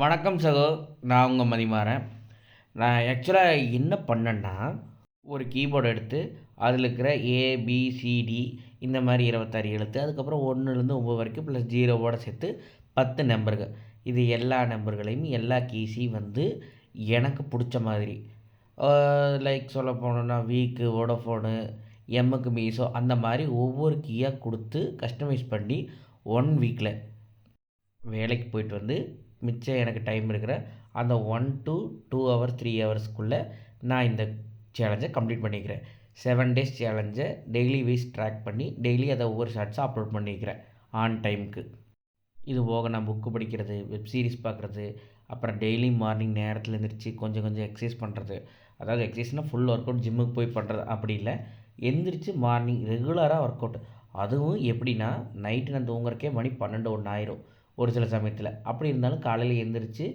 வணக்கம் சகோ. நான் உங்கள் மதிமாறேன். நான் ஆக்சுவலாக என்ன பண்ணேன்னா ஒரு கீபோர்டு எடுத்து அதில் இருக்கிற ஏபிசிடி இந்த மாதிரி இருபத்தாறு எழுத்து அதுக்கப்புறம் ஒன்றுலேருந்து ஒம்பது வரைக்கும் ப்ளஸ் ஜீரோவோடு சேர்த்து பத்து நம்பர்கள். இது எல்லா நம்பர்களையும் எல்லா கீஸையும் வந்து எனக்கு பிடிச்ச மாதிரி. லைக் சொல்ல போனோன்னா வீக்கு வோடோஃபோனு எம்முக்கு மீஸோ அந்த மாதிரி ஒவ்வொரு கீயாக கொடுத்து கஸ்டமைஸ் பண்ணி ஒன் வீக்கில் வேலைக்கு போயிட்டு வந்து மிச்சம் எனக்கு டைம் இருக்கிற அந்த one to two hours three ஹவர்ஸ்க்குள்ளே நான் இந்த சேலஞ்சை கம்ப்ளீட் பண்ணிக்கிறேன். செவன் டேஸ் சேலஞ்சை டெய்லி வைஸ் ட்ராக் பண்ணி டெய்லி அதை ஒவ்வொரு ஷார்ட்ஸாக அப்லோட் பண்ணிக்கிறேன் ஆன் டைமுக்கு இது போக நான் புக்கு படிக்கிறது வெப் சீரிஸ் பார்க்குறது அப்புறம் டெய்லி மார்னிங் நேரத்தில் எழுந்திரிச்சு கொஞ்சம் கொஞ்சம் எக்ஸசைஸ் பண்ணுறது அதாவது எக்ஸசைஸ்னால் ஃபுல் ஒர்க் அவுட் ஜிம்முக்கு போய் பண்ணுறது அப்படி இல்லை. எந்திரிச்சு மார்னிங் ரெகுலராக ஒர்க் அவுட் அதுவும் எப்படின்னா நைட்டு நான் தூங்குறக்கே மணி பன்னெண்டு ஒன்று ஆயிரும் ஒரு சில சமயத்தில். அப்படி இருந்தாலும் காலையில் எழுந்திரிச்சு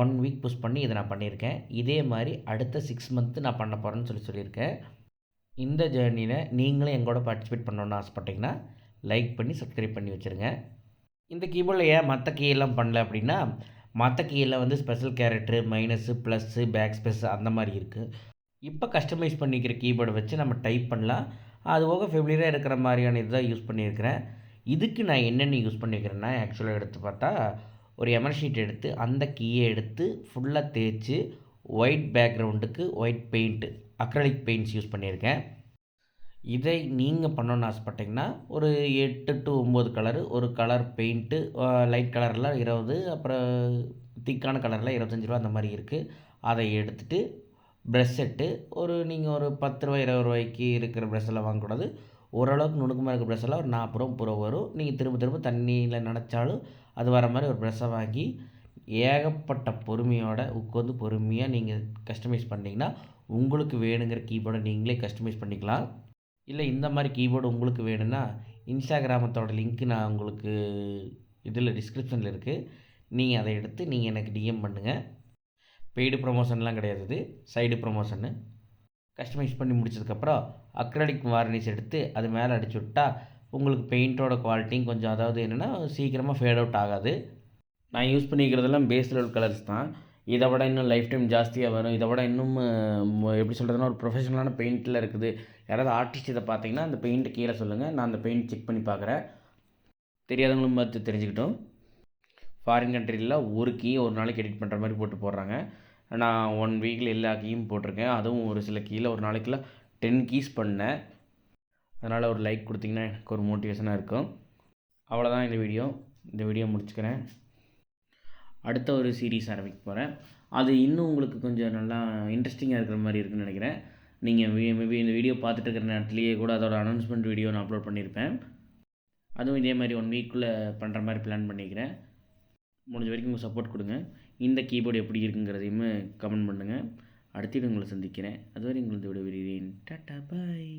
ஒன் வீக் புஷ் பண்ணி இதை நான் பண்ணியிருக்கேன். இதே மாதிரி அடுத்த சிக்ஸ் மந்த்து நான் பண்ண போகிறேன்னு சொல்லி சொல்லியிருக்கேன். இந்த ஜேர்னியில் நீங்களும் எங்களோட பார்ட்டிசிபேட் பண்ணணுன்னு ஆசைப்பட்டீங்கன்னா லைக் பண்ணி சப்ஸ்கிரைப் பண்ணி வச்சுருங்க. இந்த கீபோர்டில் ஏன் மற்ற கீயெல்லாம் பண்ணல அப்படின்னா மற்ற கீயில் வந்து special character minus plus back space அந்த மாதிரி இருக்குது இப்போ கஸ்டமைஸ் பண்ணிக்கிற கீபோர்டை வச்சு நம்ம டைப் பண்ணலாம். அது போக ஃபெமிலியராக இருக்கிற மாதிரியான இதுதான் யூஸ் பண்ணியிருக்கிறேன். இதுக்கு நான் என்னென்ன யூஸ் பண்ணிக்கிறேன்னா ஆக்சுவலாக எடுத்து பார்த்தா ஒரு எமர் ஷீட் எடுத்து அந்த கீயை எடுத்து ஃபுல்லாக தேய்ச்சி white பேக்ரவுண்டுக்கு white paint acrylic paints use பண்ணியிருக்கேன் இதை நீங்கள் பண்ணணும்னு ஆசைப்பட்டிங்கன்னா ஒரு எட்டு டு ஒம்பது கலரு ஒரு கலர் பெயிண்ட்டு லைட் கலரில் இருபது அப்புறம் திக்கான கலரில் இருபத்தஞ்சி ரூபா அந்த மாதிரி இருக்குது அதை எடுத்துகிட்டு ப்ரெஷ் செட்டு ஒரு நீங்கள் ஒரு பத்து ரூபா இருபது ரூபாய்க்கு இருக்கிற ப்ரெஷ்ஷெல்லாம் வாங்கக்கூடாது. ஓரளவுக்கு நுணுக்கமாக இருக்க ப்ரெஷ் ஒரு நாற்பது ரூபா முப்பது ரூபா வரும். நீங்கள் திரும்ப திரும்ப தண்ணியில் நினச்சாலும் அது வர மாதிரி ஒரு ப்ரெஷ்ஷை வாங்கி ஏகப்பட்ட பொறுமையோட உட்காந்து பொறுமையாக நீங்கள் கஸ்டமைஸ் பண்ணிங்கன்னா உங்களுக்கு வேணுங்கிற கீபோர்டை நீங்களே கஸ்டமைஸ் பண்ணிக்கலாம். இல்லை இந்த மாதிரி கீபோர்டு உங்களுக்கு வேணும்னா இன்ஸ்டாகிராமத்தோட லிங்க் நான் உங்களுக்கு இதில் டிஸ்கிரிப்ஷனில் இருக்குது நீங்கள் அதை எடுத்து நீங்கள் எனக்கு டிஎம் பண்ணுங்கள் பெய்டு ப்ரொமோஷன்லாம் கிடையாது இது. சைடு ப்ரொமோஷன்னு கஸ்டமைஸ் பண்ணி முடிச்சதுக்கப்புறம் அக்ரலிக் வார்னிஷ் எடுத்து அது மேலே அடிச்சு விட்டா உங்களுக்கு பெயிண்ட்டோட குவாலிட்டியும் கொஞ்சம் அதாவது என்னென்னா சீக்கிரமாக ஃபேட் அவுட் ஆகாது. நான் யூஸ் பண்ணிக்கிறதெல்லாம் பேஸ் லெவல் கலர்ஸ் தான். இதை விட இன்னும் லைஃப் டைம் ஜாஸ்தியாக வரும். இதை விட இன்னும் எப்படி சொல்கிறதுனா ஒரு ப்ரொஃபஷனலான பெயிண்டில் இருக்குது. யாராவது ஆர்டிஸ்ட் இதை பார்த்தீங்கன்னா அந்த பெயிண்ட்டு கீழே சொல்லுங்கள் நான் அந்த பெயிண்ட் செக் பண்ணி பார்க்குறேன். தெரியாதவங்களும் பார்த்து தெரிஞ்சுக்கிட்டோம். ஃபாரின் கண்ட்ரியில் ஒரு கீ ஒரு நாளைக்கு எடிட் பண்ணுற மாதிரி போட்டு போடுறாங்க. நான் ஒன் வீக்கில் எல்லா கீயும் போட்டிருக்கேன். அதுவும் ஒரு சில கீழே ஒரு நாளைக்குலாம் டென் கீஸ் பண்ணேன். அதனால் ஒரு லைக் கொடுத்தீங்கன்னா எனக்கு ஒரு மோட்டிவேஷனாக இருக்கும். அவ்வளோதான் இந்த வீடியோ இந்த வீடியோ முடிச்சுக்கிறேன். அடுத்த ஒரு சீரீஸ் ஆரம்பிக்க போகிறேன் அது இன்னும் உங்களுக்கு கொஞ்சம் நல்லா இன்ட்ரெஸ்டிங்காக இருக்கிற மாதிரி இருக்குன்னு நினைக்கிறேன். நீங்கள் மேபி இந்த வீடியோ பார்த்துட்டு இருக்கிற நேரத்துலேயே கூட அதோட அனௌன்ஸ்மெண்ட் வீடியோ நான் அப்லோட் பண்ணியிருப்பேன். அதுவும் இதே மாதிரி ஒன் வீக்குள்ளே பண்ணுற மாதிரி பிளான் பண்ணிக்கிறேன். முடிஞ்ச வரைக்கும் உங்கள் சப்போர்ட் கொடுங்க. இந்த கீபோர்டு எப்படி இருக்குங்கிறதையுமே கமெண்ட் பண்ணுங்கள் அடுத்து உங்களை சந்திக்கிறேன். அதுவரை உங்களுக்கு விட விடுகிறேன் டாட்டா பாய்.